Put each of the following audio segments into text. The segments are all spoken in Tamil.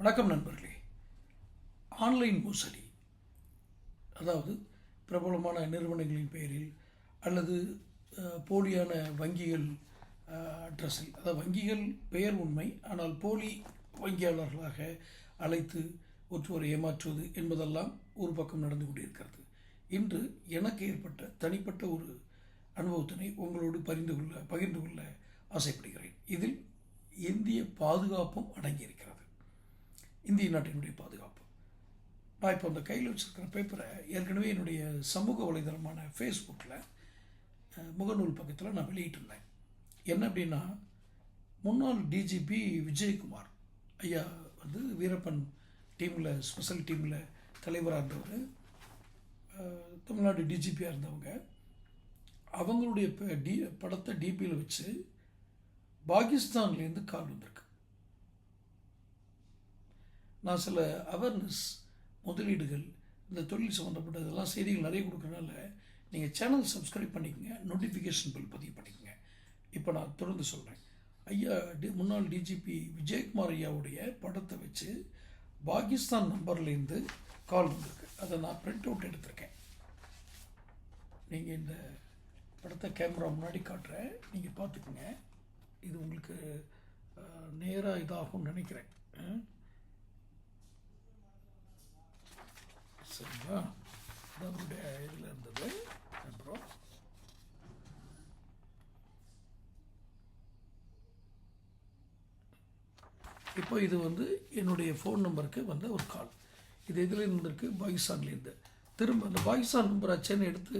வணக்கம் நண்பர்களே. ஆன்லைன் மோசடி. அதாவது பிரபலமான நிறுவனங்களின் பெயரில் அல்லது போலியான வங்கிகள் அட்ரஸில். அதாவது வங்கிகள் பெயர் உண்மை ஆனால் போலி வங்கியாளர்களாக அழைத்து ஒற்றுவரை ஏமாற்றுவது என்பதெல்லாம் ஒரு பக்கம் நடந்து கொண்டிருக்கிறது. இன்று எனக்கு ஏற்பட்ட தனிப்பட்ட ஒரு அனுபவத்தினை உங்களோடு பரிந்து கொள்ள பகிர்ந்து கொள்ள ஆசைப்படுகிறேன். இதில் இந்திய பாதுகாப்பும் அடங்கியிருக்கிறது. இந்திய நாட்டினுடைய பாதுகாப்பு. நான் இப்போ அந்த கையில் வச்சுருக்கிற பேப்பரை ஏற்கனவே என்னுடைய சமூக வலைதளமான ஃபேஸ்புக்கில் முகநூல் பக்கத்தில் நான் வெளியிட்டிருந்தேன் என்ன அப்படின்னா முன்னாள் டிஜிபி விஜயகுமார் ஐயா வந்து வீரப்பன் டீமில் ஸ்பெஷல் டீமில் தலைவராக இருந்தவர். தமிழ்நாடு டிஜிபியாக இருந்தவங்க. அவங்களுடைய டி படத்தை டிபியில் வச்சு பாகிஸ்தான்லேருந்து கால் வந்திருக்கு. நான் சில அவேர்னஸ் முதலீடுகள் இந்த தொழில் சம்மந்தப்பட்ட இதெல்லாம் செய்திகள் நிறைய கொடுக்கறனால நீங்கள் சேனல் சப்ஸ்கிரைப் பண்ணிக்கங்க நோட்டிஃபிகேஷன் பில் பதிவு பண்ணிக்கங்க. இப்போ நான் தொடர்ந்து சொல்கிறேன் ஐயா டி முன்னாள் டிஜிபி விஜயகுமார் ஐயாவுடைய படத்தை வச்சு பாகிஸ்தான் நம்பர்லேருந்து கால் வந்திருக்கு. அதை நான் பிரிண்ட் அவுட் எடுத்திருக்கேன். நீங்கள் இந்த படத்தை கேமரா முன்னாடி காட்டுறேன் நீங்கள் பார்த்துக்குங்க. இது உங்களுக்கு நேராக இதாகும்னு நினைக்கிறேன். ஆ? சரிங்களா இதில் இருந்தது. அப்புறம் இப்போ இது வந்து என்னுடைய ஃபோன் நம்பருக்கு வந்த ஒரு கால் இது எதில் இருந்திருக்கு பாகிஸ்தான்லேருந்து திரும்ப அந்த பாகிஸ்தான் நம்பர் ஆச்சேன்னு எடுத்து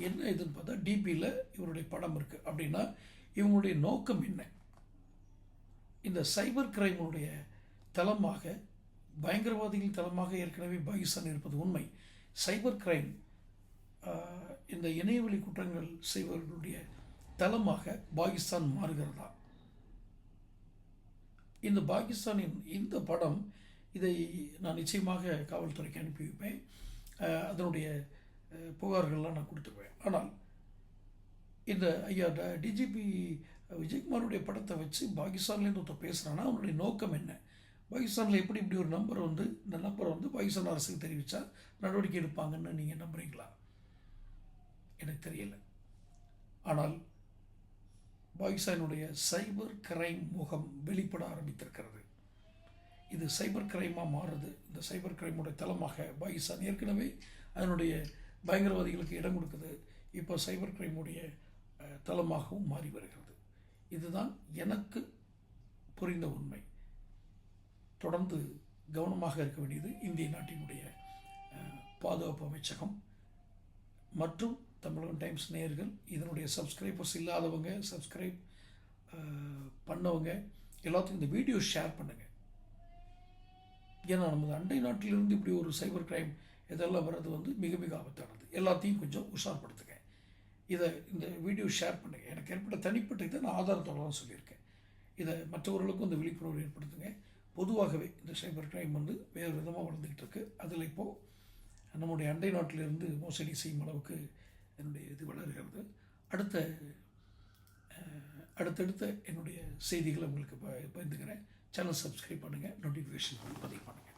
என்ன இதுன்னு பார்த்தா டிபியில் இவருடைய படம் இருக்குது அப்படின்னா இவங்களுடைய நோக்கம் என்ன? இந்த சைபர் கிரைமுடைய தளமாக பயங்கரவாதிகள் தளமாக ஏற்கனவே பாகிஸ்தான் இருப்பது உண்மை. சைபர் கிரைம் இந்த இணையவழி குற்றங்கள் செய்வர்களுடைய தளமாக பாகிஸ்தான் மாறுகிறதா? இந்த பாகிஸ்தானின் இந்த படம் இதை நான் நிச்சயமாக காவல்துறைக்கு அனுப்பி வைப்பேன். அதனுடைய புகார்கள்லாம் நான் கொடுத்துருவேன். ஆனால் இந்த ஐயா டிஜிபி விஜயகுமாருடைய படத்தை வச்சு பாகிஸ்தான்லேருந்து ஒருத்தர் பேசுகிறான்னா அவனுடைய நோக்கம் என்ன? பாகிஸ்தானில் எப்படி இப்படி ஒரு நம்பர் வந்து இந்த நம்பரை வந்து பாகிஸ்தான் அரசுக்கு தெரிவித்தா நடவடிக்கை எடுப்பாங்கன்னு நீங்கள் நம்புறீங்களா? எனக்கு தெரியல. ஆனால் பாகிஸ்தானுடைய சைபர் கிரைம் முகம் வெளிப்பட ஆரம்பித்திருக்கிறது. இது சைபர் கிரைமாக மாறுது. இந்த சைபர் கிரைமுடைய தளமாக பாகிஸ்தான் ஏற்கனவே அதனுடைய பயங்கரவாதிகளுக்கு இடம் கொடுக்குது. இப்போ சைபர் கிரைமுடைய தளமாகவும் மாறி வருகிறது. இதுதான் எனக்கு புரிந்த உண்மை. தொடர்ந்து கவனமாக இருக்க வேண்டியது இந்திய நாட்டினுடைய பாதுகாப்பு அமைச்சகம். மற்றும் தமிழகம் டைம்ஸ் நேயர்கள் இதனுடைய சப்ஸ்கிரைபர்ஸ் இல்லாதவங்க சப்ஸ்கிரைப் பண்ணவங்க எல்லாத்துக்கும் இந்த வீடியோ ஷேர் பண்ணுங்கள் ஏன்னா நமது அண்டை நாட்டிலிருந்து இப்படி ஒரு சைபர் கிரைம் இதெல்லாம் வர்றது வந்து மிக மிக ஆபத்தானது. எல்லாத்தையும் கொஞ்சம் உஷார்படுத்துங்க. இதை இந்த வீடியோ ஷேர் பண்ணுங்கள் எனக்கு ஏற்பட்ட தனிப்பட்ட இதை நான் ஆதாரத்தோடு தான் சொல்லியிருக்கேன். இதை மற்றவர்களுக்கும் இந்த விழிப்புணர்வு ஏற்படுத்துங்க. பொதுவாகவே இந்த சைபர் கிரைம் வந்து வேறு விதமாக வளர்ந்துக்கிட்டு இருக்குது அதில் இப்போது நம்முடைய அண்டை நாட்டிலிருந்து மோசடி செய்யும் அளவுக்கு என்னுடைய இது வளர்கிறது. அடுத்த அடுத்தடுத்த என்னுடைய செய்திகளை உங்களுக்கு ப- பகிர்ந்துக்கிறேன். சேனல் சப்ஸ்கிரைப் பண்ணுங்கள் நோட்டிஃபிகேஷன் பதிவு பண்ணுங்கள்